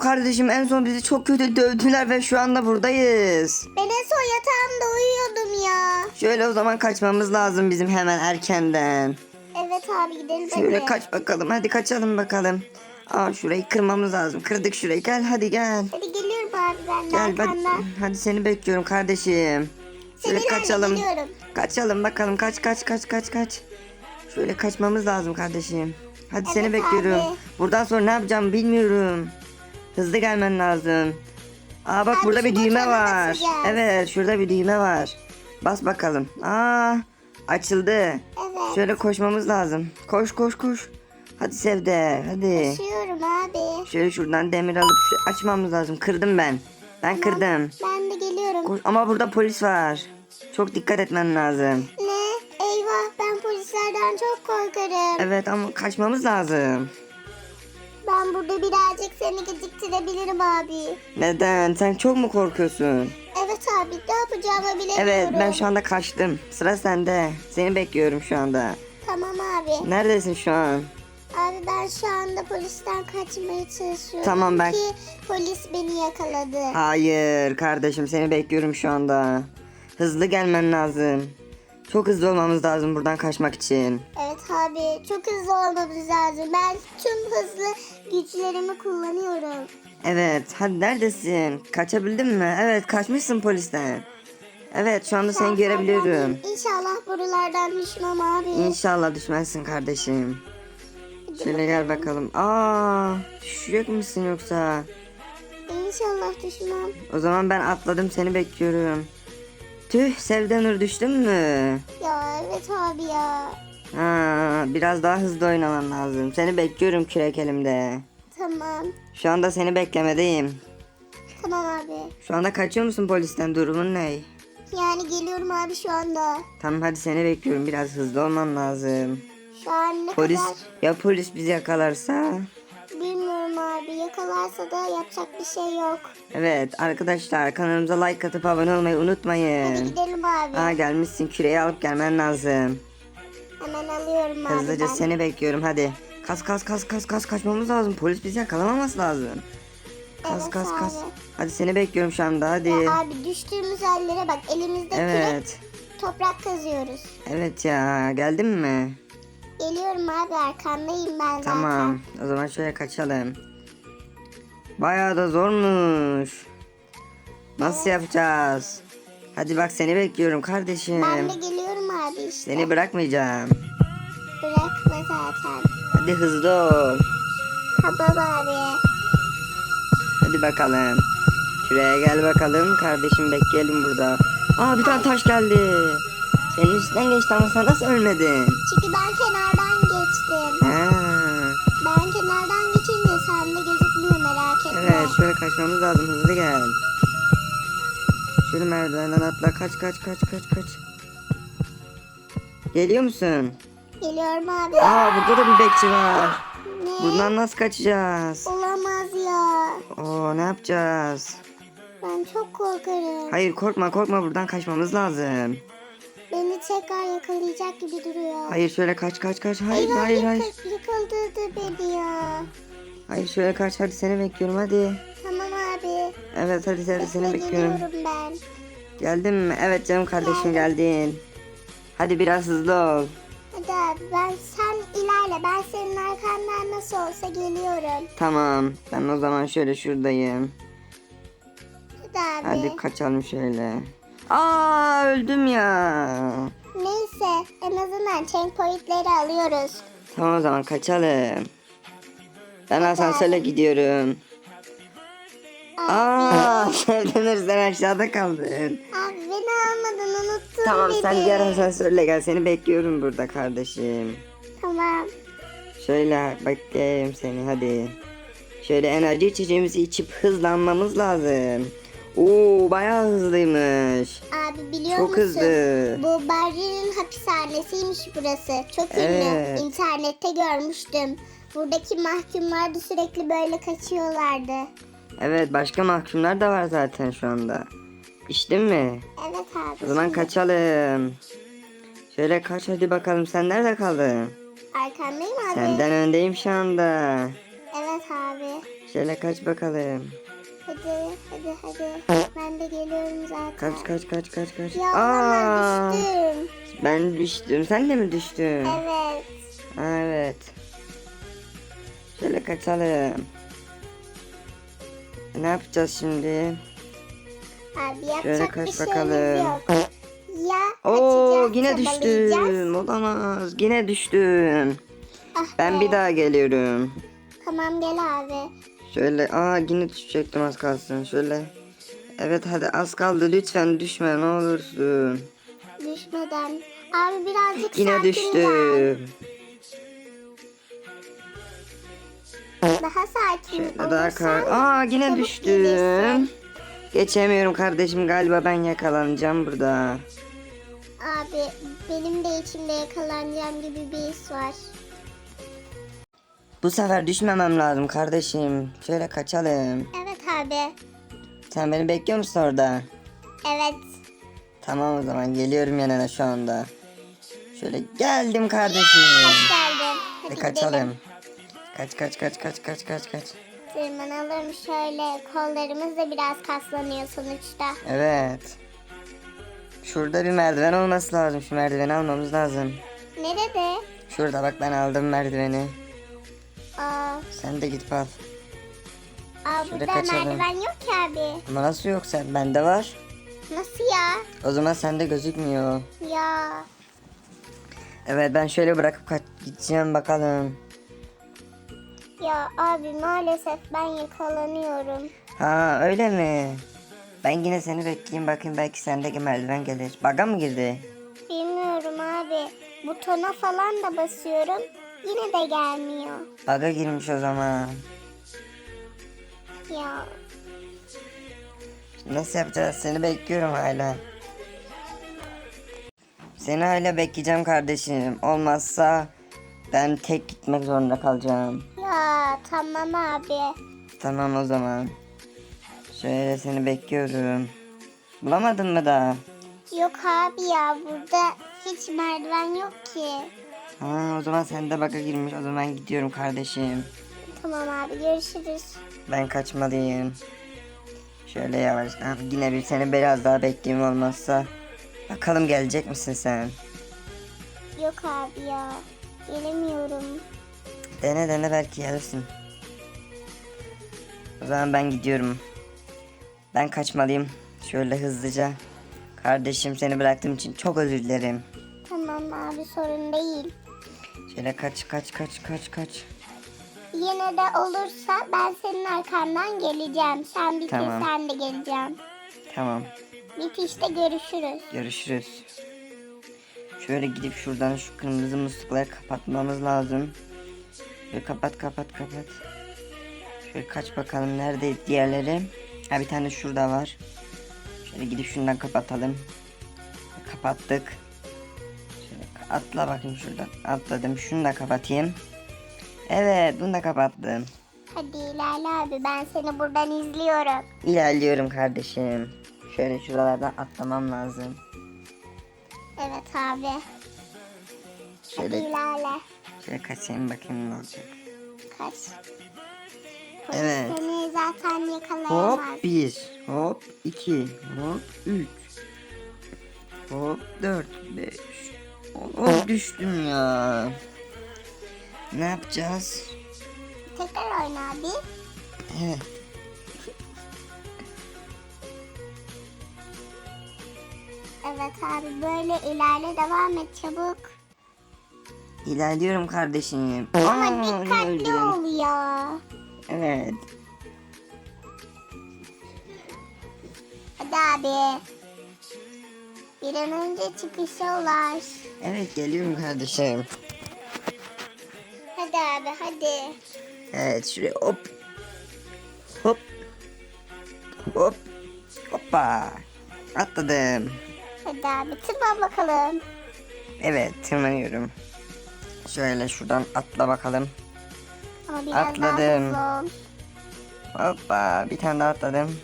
kardeşim en son bizi çok kötü dövdüler ve şu anda buradayız. Ben en son yatağımda uyuyordum ya. Şöyle o zaman kaçmamız lazım bizim hemen erkenden. Evet abi gidelim Şöyle hadi. kaç bakalım hadi kaçalım bakalım. Aa şurayı kırmamız lazım. Kırdık şurayı gel hadi gel. Hadi geliyorum abi ben de Gel hadi, arkandan. hadi seni bekliyorum kardeşim. Şöyle Seninle kaçalım. geliyorum. Kaçalım bakalım kaç kaç kaç kaç kaç. Şöyle kaçmamız lazım kardeşim. Hadi seni Evet bekliyorum. abi. Buradan sonra ne yapacağım bilmiyorum. Hızlı gelmen lazım. Aa bak Abi burada bir düğme var. basacağız. Evet şurada bir düğme var. Bas bakalım. Aa açıldı. Evet. Şöyle koşmamız lazım. Koş koş koş. Hadi Sevde hadi. Koşuyorum abi. Şöyle şuradan demir alıp şu açmamız lazım. Kırdım ben. Ben kırdım. Ben de geliyorum. Koş- Ama burada polis var. Çok dikkat etmen lazım. Ne? Eyvah ben polislerden çok korkarım. Evet ama kaçmamız lazım. Ben burada birazcık seni geciktirebilirim abi. Neden? Sen çok mu korkuyorsun? Evet abi ne yapacağımı bilemiyorum. Evet ben şu anda kaçtım. Sıra sende. Seni bekliyorum şu anda. Tamam abi. Neredesin şu an? Abi ben şu anda polisten kaçmaya çalışıyorum. Tamam, ben- Ki polis beni yakaladı. Hayır kardeşim seni bekliyorum şu anda. Hızlı gelmen lazım. Çok hızlı olmamız lazım buradan kaçmak için. Evet abi çok hızlı olmamız lazım. Ben tüm hızlı güçlerimi kullanıyorum. Evet hadi neredesin? Kaçabildin mi? Evet kaçmışsın polisten. Evet şu anda seni görebiliyorum. İnşallah buralardan düşmem abi. İnşallah düşmezsin kardeşim. Şöyle gel bakalım. Aa, düşecek misin yoksa? İnşallah düşmem. O zaman ben atladım seni bekliyorum. Tüh Sevdanur düştün mü? Ya evet abi ya. Ha, biraz daha hızlı oynaman lazım. Seni bekliyorum kürek elimde. Tamam. Şu anda seni beklemedeyim. Tamam abi. Şu anda kaçıyor musun polisten? Durumun ne? Yani geliyorum abi şu anda. Tamam hadi seni bekliyorum. Biraz hızlı olman lazım. Şu an ne Polis kadar ya polis bizi yakalarsa? bilmiyorum abi. Yakalarsa da yapacak bir şey yok. Evet arkadaşlar kanalımıza like atıp abone olmayı Hadi unutmayın. gidelim abi. Aa gelmişsin küreği alıp gelmen lazım. Hemen alıyorum abi Hızlıca ben. seni bekliyorum hadi. Kas kas kas kas kas kaçmamız lazım. Polis bizi yakalamaması lazım. Kas Evet kas kas. abi. Hadi seni bekliyorum şu anda hadi. Ya abi düştüğümüz hallere bak. Elimizde Evet. kürek toprak kazıyoruz. Evet ya geldin mi? Geliyorum abi arkandayım ben zaten. Tamam. O zaman şöyle kaçalım. Bayağı da zormuş. Nasıl yapacağız? Hadi bak seni bekliyorum kardeşim. Ben de geliyorum abi işte. Seni bırakmayacağım. Bırakma zaten. Hadi hızlı ol. Tamam abi. Hadi bakalım. Şuraya gel bakalım. Kardeşim bekleyelim burada. Aa bir tane taş geldi. Senin üstünden geçti ama sen nasıl ölmedin? Çünkü ben kenardan geçtim. Ha. Ben kenardan Evet şöyle kaçmamız lazım. Hızlı gel. Şöyle merdivenden atla. Kaç kaç kaç kaç kaç. Geliyor musun? Geliyorum abi. Aa burada da bir bekçi var. Ne? Buradan nasıl kaçacağız? Olamaz ya. Oo ne yapacağız? Ben çok korkarım. Hayır korkma korkma buradan kaçmamız lazım. Beni tekrar yakalayacak gibi duruyor. Hayır şöyle kaç kaç kaç. Hayır hayır yaka- hayır. Yakaladırdı beni ya. Hayır şöyle kaç hadi seni bekliyorum hadi. Tamam abi. Evet hadi seni, seni bekliyorum. ben. Geldin mi? Evet canım kardeşim geldin. Hadi biraz hızlı ol. Hadi abi ben sen ilerle. Ben senin arkandan nasıl olsa geliyorum. Tamam. Ben o zaman şöyle şuradayım. Hadi abi. Hadi kaçalım şöyle. Aa öldüm ya. Neyse en azından checkpointleri alıyoruz. Tamam o zaman kaçalım. Ben asansörle gidiyorum. Aa Sevdenir sen aşağıda kaldın. Abi beni almadın unuttun Tamam beni. sen diğer asansörle gel seni bekliyorum burada kardeşim. Tamam. Şöyle bekleyelim seni hadi. Şöyle enerji içeceğimizi içip hızlanmamız lazım. Oo bayağı hızlıymış. Abi biliyor Çok musun? hızlı. Bu Barry'nin hapishanesiymiş burası. Çok ünlü. Evet. İnternette görmüştüm. Buradaki mahkumlar da sürekli böyle kaçıyorlardı. Evet başka mahkumlar da var zaten şu anda. İçtin mi? Evet abi. O zaman şimdi kaçalım. Şöyle kaç hadi bakalım sen nerede kaldın? Arkandayım abi. Senden öndeyim şu anda. Evet abi. Şöyle kaç bakalım. Hadi hadi hadi. Ben de geliyorum zaten. Kaç kaç kaç kaç kaç. Ya Aa, ben düştüm. ben düştüm. Sen de mi düştün? Evet. Evet. Şöyle kaçalım. Ne yapacağız şimdi? Abi yapacak Şöyle bir kaç şeyimiz bakalım. yok. Ya Oo yine düştüm. Olamaz. Yine düştüm. Ah Ben be. bir daha geliyorum. Tamam gel abi. Şöyle aa yine düşecektim az kalsın. Şöyle. Evet hadi az kaldı lütfen düşme ne olursun. Düşmeden. Abi birazcık Yine sakin gel. Daha sakin Şöyle daha kar. olursan Aa yine çabuk düştüm. gelirsin. Geçemiyorum kardeşim galiba ben yakalanacağım burada. Abi benim de içimde yakalanacağım gibi bir his var. Bu sefer düşmemem lazım kardeşim. Şöyle kaçalım. Evet abi. Sen beni bekliyor musun orada? Evet. Tamam o zaman geliyorum yanına şu anda. Şöyle geldim kardeşim. Hoş geldin. Ve Hadi kaçalım. gidelim. Kaç kaç kaç kaç kaç kaç kaç. Tırmanalım şöyle. Kollarımız da biraz kaslanıyor sonuçta. Evet. Şurada bir merdiven olması lazım. Şu merdiveni almamız lazım. Nerede? Şurada bak ben aldım merdiveni. Aa, Sen de gidip al. aa Şöyle burada kaçalım. merdiven yok ki abi. Ama nasıl yok sen? Bende var. Nasıl ya? O zaman sende gözükmüyor. Ya. Evet ben şöyle bırakıp kaç gideceğim bakalım. Ya abi maalesef ben yakalanıyorum. Ha öyle mi? Ben yine seni bekleyeyim bakayım belki sendeki merdiven gelir. Baga mı girdi? Bilmiyorum abi. Butona falan da basıyorum. Yine de gelmiyor. Baga girmiş o zaman. Ya. Nasıl yapacağız? Seni bekliyorum hala. Seni hala bekleyeceğim kardeşim. Olmazsa ben tek gitmek zorunda kalacağım. Tamam abi. Tamam o zaman. Şöyle seni bekliyorum. Bulamadın mı daha? Yok abi ya burada hiç merdiven yok ki. Ha, o zaman sen de baka girmiş. O zaman gidiyorum kardeşim. Tamam abi görüşürüz. Ben kaçmalıyım. Şöyle yavaş. Ah, yine bir seni biraz daha bekleyeyim olmazsa. Bakalım gelecek misin sen? Yok abi ya. Gelemiyorum. Dene dene belki gelirsin. O zaman ben gidiyorum. Ben kaçmalıyım. Şöyle hızlıca. Kardeşim seni bıraktığım için çok özür dilerim. Tamam abi sorun değil. Şöyle kaç kaç kaç kaç kaç. Yine de olursa ben senin arkandan geleceğim. Sen bitir Tamam. sen de geleceğim. Tamam. Bitişte görüşürüz. Görüşürüz. Şöyle gidip şuradan şu kırmızı muslukları kapatmamız lazım. Şöyle kapat kapat kapat. Şöyle kaç bakalım nerede diğerleri. Ha bir tane şurada var. Şöyle gidip şundan kapatalım. Kapattık. Şöyle atla bakayım şuradan. Atladım. Şunu da kapatayım. Evet bunu da kapattım. Hadi ilerle abi ben seni buradan izliyorum. İlerliyorum kardeşim. Şöyle şuralardan atlamam lazım. Evet abi. Hadi Şöyle, ilerle. Şöyle kaçayım bakayım ne olacak. Kaç. Evet. seni zaten yakalayamaz. Hop bir, hop iki, hop üç, hop dört, beş. Hop düştüm ya. Ne yapacağız? Tekrar oyna abi. Evet. Evet abi böyle ilerle devam et çabuk. İlerliyorum kardeşim. Ama Aa, dikkatli öldüm. ol ya. Evet. Hadi abi. Bir an önce çıkışa ulaş. Evet geliyorum kardeşim. Hadi abi hadi. Evet şuraya hop. Hop. Hop. Hoppa. Atladım. Hadi abi tırman bakalım. Evet tırmanıyorum. Şöyle şuradan atla bakalım. Ama biraz Atladım. daha hızlı ol. Hoppa bir tane daha atladım.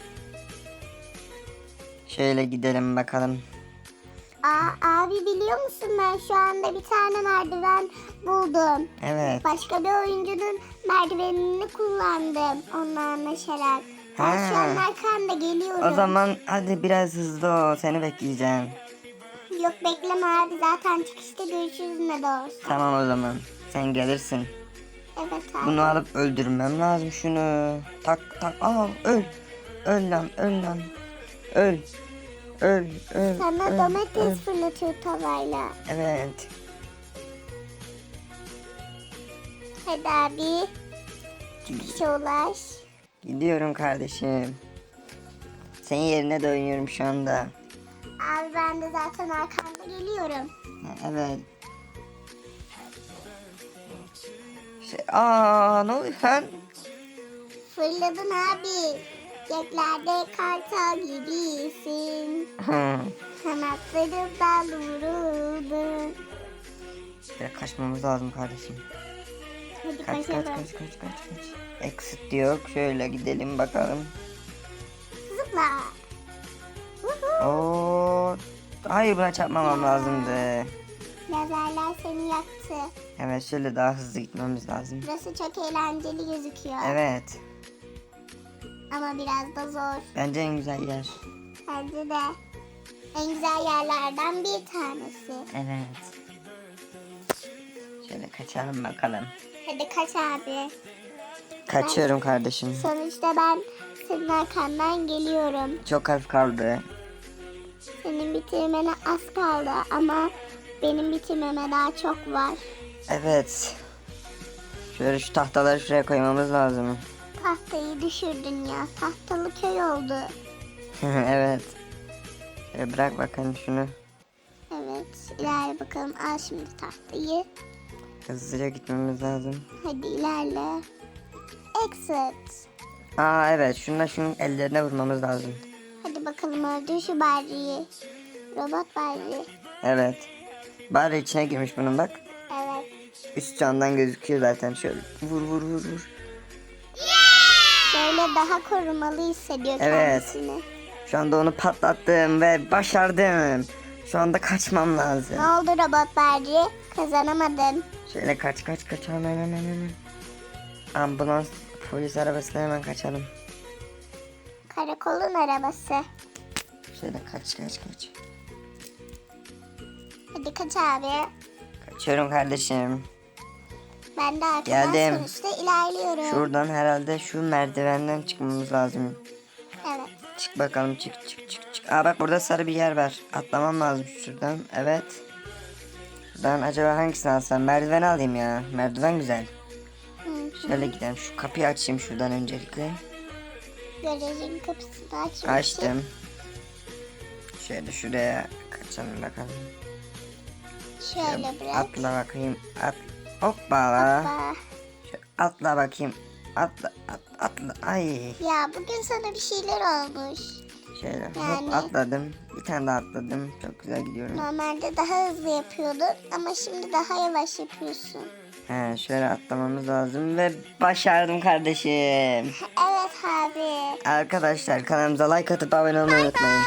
Şöyle gidelim bakalım. Aa, abi biliyor musun ben şu anda bir tane merdiven buldum. Evet. Başka bir oyuncunun merdivenini kullandım onunla anlaşarak. Ben şu Ha. an arkanda geliyorum. O zaman hadi biraz hızlı ol. Seni bekleyeceğim. Yok bekleme abi zaten çıkışta görüşürüz ne olsa. Tamam o zaman. Sen gelirsin. Evet abi. Bunu alıp öldürmem lazım şunu. Tak tak. Aa öl. Öl lan öl lan. Öl. Öl öl. Sana öl, domates öl. fırlatıyor tavayla. Evet. Hadi abi. Çıkışa ulaş. Gidiyorum kardeşim. Senin yerine de oynuyorum şu anda. Abi ben de zaten arkanda geliyorum. Evet. Şey, aa ne oluyor lan? Fırladın abi. Göklerde kartal gibisin. Hı. Kanatlarımdan vuruldun. Şöyle kaçmamız lazım kardeşim. Hadi Kaç kaç kaçalım. kaç kaç kaç kaç. Exit diyor. Şöyle gidelim bakalım. Zıpla. Vuhu. Oo. Hayır buna çarpmamam lazımdı. Lazerler seni yaktı. Evet şöyle daha hızlı gitmemiz lazım. Burası çok eğlenceli gözüküyor. Evet. Ama biraz da zor. Bence en güzel yer. Bence de. En güzel yerlerden bir tanesi. Evet. Şöyle kaçalım bakalım. Hadi kaç abi. Kaçıyorum kardeşim. Sonuçta ben senin arkandan geliyorum. Çok az kaldı. Senin bitirmene az kaldı ama benim bitirmeme daha çok var. Evet. Şöyle şu tahtaları şuraya koymamız lazım. Tahtayı düşürdün ya. Tahtalı köy oldu. evet. Şöyle bırak bakalım şunu. Evet. ilerle bakalım. Al şimdi tahtayı. Hızlıca gitmemiz lazım. Hadi ilerle. Exit. Aa evet şununla şunun ellerine vurmamız lazım. Bakalım öldür şu Barry'i. Robot Barry. Evet. Bari içine girmiş bunun bak. Evet. Üst camdan gözüküyor zaten şöyle. Vur vur vur vur. Böyle daha korumalı hissediyor Evet. kendisini. Şu anda onu patlattım ve başardım. Şu anda kaçmam lazım. Ne oldu Robot Barry? Kazanamadın. Şöyle kaç kaç kaç hemen hemen hemen. Ambulans polis arabasına hemen kaçalım. Karakolun arabası. Şöyle kaç kaç kaç. Hadi kaç abi. Kaçıyorum kardeşim. Ben de arkadan Geldim. sonuçta ilerliyorum. Şuradan herhalde şu merdivenden çıkmamız lazım. Evet. Çık bakalım çık çık çık çık. Aa bak burada sarı bir yer var. Atlamam lazım şuradan. Evet. Şuradan acaba hangisini alsam? Merdiven alayım ya. Merdiven güzel. Hı. Şöyle gidelim. Şu kapıyı açayım şuradan öncelikle. Garajın kapısını açmışsın. Açtım. Şöyle şuraya kaçalım bakalım. Şöyle bırak. Atla bakayım. At. Hoppala. Hoppa. Şöyle atla bakayım. Atla at, atla. Ay. Ya bugün sana bir şeyler olmuş. Şöyle Yani- hop atladım. Bir tane daha atladım. Çok güzel gidiyorum. Normalde daha hızlı yapıyordun ama şimdi daha yavaş yapıyorsun. He, şöyle atlamamız lazım ve başardım kardeşim. Evet abi. Arkadaşlar kanalımıza like atıp abone olmayı unutmayın.